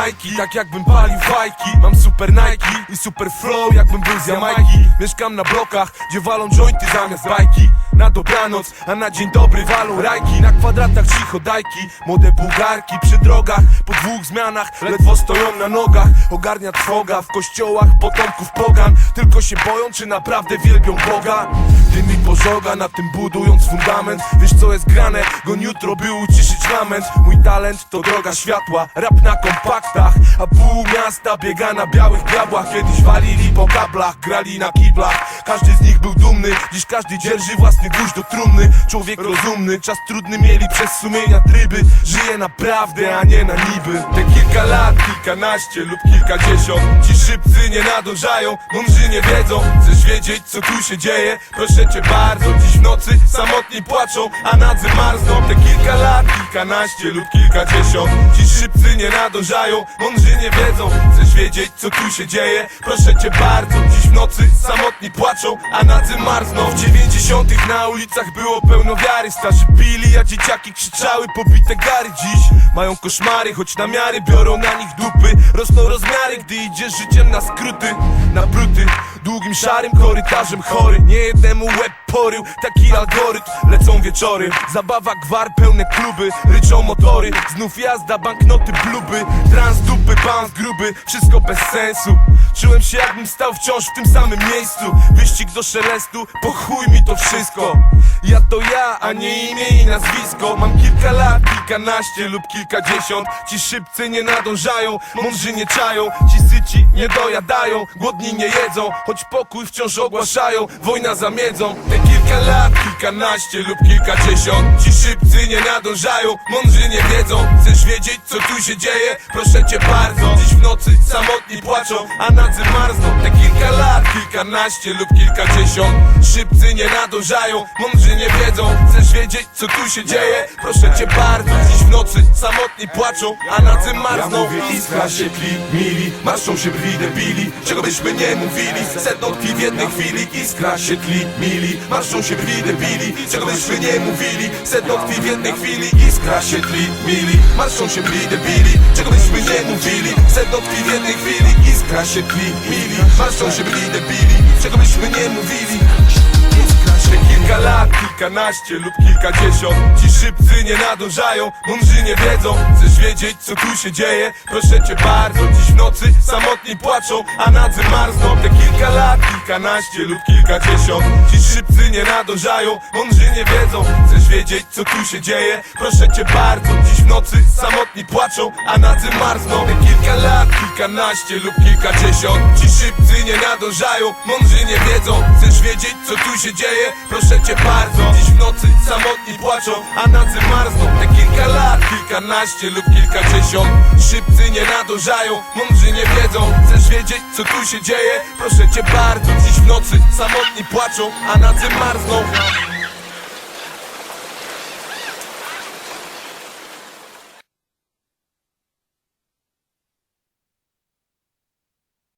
Majki Tak jakbym palił fajki. Mam super Nike i super flow Jakbym był z Jamajki. Mieszkam na blokach, gdzie walą jointy zamiast bajki. Na dobranoc, a na dzień dobry walą rajki. Na kwadratach cicho dajki Młode bułgarki. Przy drogach Po dwóch zmianach ledwo stoją na nogach. Ogarnia trwoga w kościołach potomków pogan. Tylko się boją, czy naprawdę wielbią Boga. Dym pożoga, na tym budując fundament. Wiesz co jest grane, goń jutro by uciszyć lament. Mój talent to droga światła, rap na kompaktach A pół miasta biega na białych diabłach Kiedyś walili po kablach, grali na kiblach. Każdy z nich był dumny, dziś każdy dzierży własny guź do trumny. Człowiek rozumny, czas trudny mieli przez sumienia tryby. Żyje naprawdę, a nie na niby. Te kilka lat, kilkanaście lub kilkadziesiąt. Ci szybcy nie nadążają, mądrzy nie wiedzą. Chcesz wiedzieć co tu się dzieje? Proszę cię bardzo Dziś w nocy samotni płaczą, a nadzy marzną. Te kilka lat, kilkanaście lub kilkadziesiąt. Ci szybcy nie nadążają, mądrzy nie wiedzą. Chcesz wiedzieć co tu się dzieje? Proszę cię bardzo Dziś w nocy samotni płaczą, a nadzy marzną. W dziewięćdziesiątych na ulicach było pełno wiary. Starzy pili, a dzieciaki krzyczały pobite gary. Dziś mają koszmary, choć namiary biorą na nich dupy. Rosną rozmiary, gdy idziesz życiem na skróty Na bruty, długim szarym korytarzem chory. Nie jednemu łeb porył, taki algorytm. Lecą wieczory, zabawa gwar, pełne kluby. Ryczą motory, znów jazda, banknoty, bluby. Trans dupy, bounce gruby, wszystko bez sensu. Czułem się jakbym stał wciąż w tym samym miejscu. Wyścig do szelestu, po chuj mi to wszystko. Ja to ja, a nie imię i nazwisko. Mam kilka lat, kilkanaście lub kilkadziesiąt. Ci szybcy nie nadążają, mądrzy nie czają. Ci syci nie dojadają, głodni nie jedzą Choć pokój wciąż ogłaszają, wojna za miedzą Te kilka lat, kilkanaście lub kilkadziesiąt. Ci szybcy nie nadążają, mądrzy nie wiedzą. Chcesz wiedzieć co tu się dzieje? Proszę cię bardzo. Dziś w nocy samotni płaczą, a nadzy marzną. Te kilka lat, kilkanaście lub kilkadziesiąt. Szybcy nie nadążają, mądrzy nie wiedzą. Chcesz wiedzieć co tu się dzieje? Proszę cię bardzo. Dziś w nocy samotni płaczą, a nadzy Ja marzną mówię iskra się tli, mili Marszczą się brwi debili. Czego byśmy nie mówili? Sedno tkwi w jednej chwili Iskra się tli, mili Marszczą się brwi debili Czego byśmy nie mówili. Sedno tkwi w jednej chwili Iskra się tli, mili. Marszczą się brwi debili Czego byśmy nie mówili. Sedno tkwi w jednej chwili Iskra się tli, mili. Marszczą się brwi debili Czego byśmy nie mówili Kilka lat, kilkanaście lub kilkadziesiąt. Ci szybcy nie nadążają, mądrzy nie wiedzą. Chcesz wiedzieć co tu się dzieje? Proszę cię bardzo Dziś w nocy samotni płaczą, a nadzy marzną. Te kilka lat, kilkanaście lub kilkadziesiąt. Ci szybcy nie nadążają, mądrzy nie wiedzą. Chcesz wiedzieć co tu się dzieje? Proszę cię bardzo Dziś w nocy samotni płaczą, a nadzy marzną. Te kilka lat, kilkanaście lub kilkadziesiąt. Ci szybcy nie nadążają, mądrzy nie wiedzą. Chcesz wiedzieć co tu się dzieje? Proszę cię bardzo. Dziś w nocy samotni płaczą, a nadzy marzną. Te kilka lat, kilkanaście lub kilkadziesiąt. Szybcy nie nadążają, mądrzy nie wiedzą. Chcesz wiedzieć co tu się dzieje? Proszę cię bardzo. Dziś w nocy samotni płaczą, a nadzy marzną